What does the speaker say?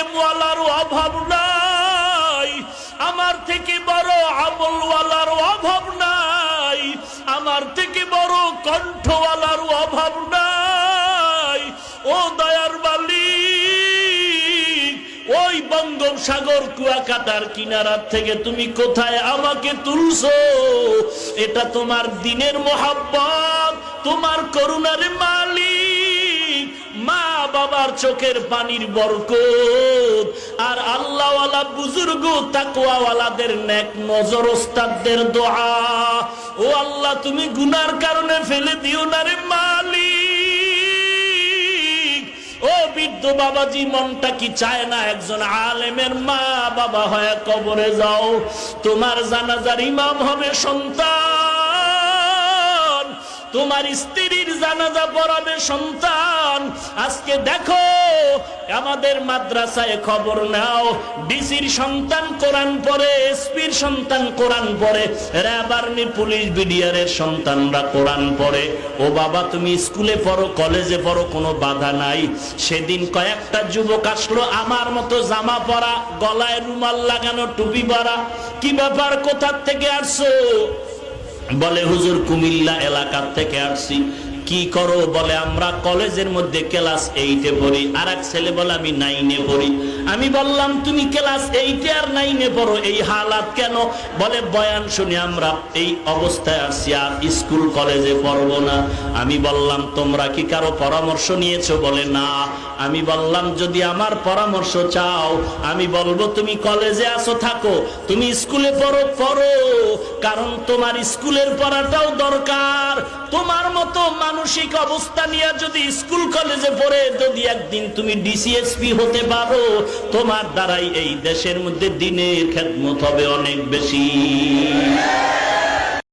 এলেমওয়ালার অভাব নাই। আমার থেকে বড় আমলওয়ালার অভাব নাই। আমার থেকে বড় কণ্ঠওয়ালার অভাব নাই। ও দয়ার মালিক, ওই বঙ্গোপসাগর কুয়াকাটার কিনারার থেকে তুমি কোথায় আমাকে তুলছো? এটা তোমার দিনের মোহাব্বত, তোমার করুণার মালিক। চোখের পানির বরকত। আর আল্লাহওয়ালা বুজুর্গ তাকুয়াওয়ালাদের নেক নজর ওস্তাদদের দোয়া। ও আল্লাহ, তুমি গুনার কারণে ফেলে দিও না রে মালিক। ও বৃদ্ধ বাবাজি, মনটা কি চায় না একজন আলেমের মা বাবা হয় কবরে যাও? তোমার জানাজার ইমাম হবে সন্তান। তোমার স্ত্রীর জানাজা পড়াবে সন্তান। আজকে দেখো, আমাদের মাদ্রাসায় খবর নাও। ডিসির সন্তান কোরআন পড়ে, এসপির সন্তান কোরআন পড়ে র্যাব আর্মি পুলিশ বিডিআরের সন্তানরা কোরআন পড়ে। ও বাবা, তুমি স্কুলে পড়ো, কলেজে পড়ো, কোনো বাধা নাই। সেদিন কয়েকটা যুবক আসলো, আমার মতো জামা পরা, গলায় রুমাল লাগানো, টুপি পরা। কি ব্যাপার, কোথার থেকে আসছো? বলে হুজুর কুমিল্লা এলাকার থেকে আসছি। কি করো বলে, আমরা কলেজের মধ্যে ক্লাস এইটে পড়ি আর এক ছেলে বলে, আমি নাইনে পড়ি। আমি বললাম, তুমি ক্লাস এইটে আর নাইনে পড়ো, এই হালাত কেন? বলে, বয়ান শুনে আমরা এই অবস্থায় আসছি আর স্কুল কলেজে পড়ব না। আমি বললাম, তোমরা কি কারও পরামর্শ নিয়েছো? বলে, না। আমি বললাম, যদি আমার পরামর্শ চাও, আমি বলব, তুমি কলেজে আসো থাকো। তুমি স্কুলে পড়ো পড়ো। কারণ তোমার স্কুলের পড়াটাও দরকার। তোমার মতো মানসিক অবস্থা নিয়ে যদি স্কুল কলেজে পড়ে, যদি একদিন তুমি ডিসিএসপি হতে পারো, তোমার দ্বারাই এই দেশের মধ্যে দিনের খেদমত হবে অনেক বেশি।